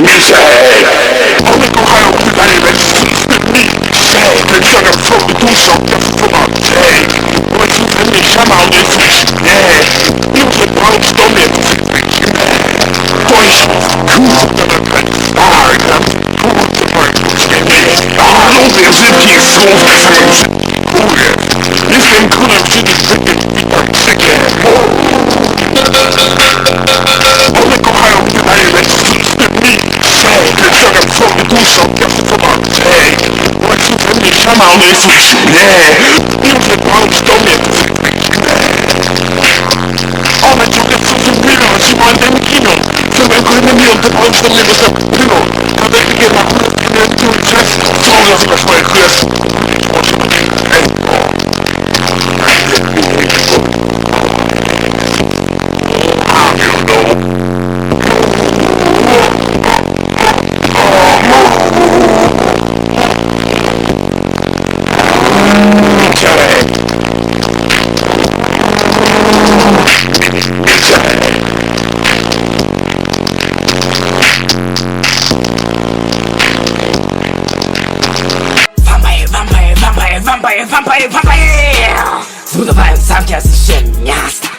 Michel! Come kochają pytanie somehow this yeah. Even the problem stole me. All the children from the mirror, she wanted to kill him. So I'm going to kneel the bones from the mirror. Vampire, vampire, vampire, vampire! Zbudowałem shit, miast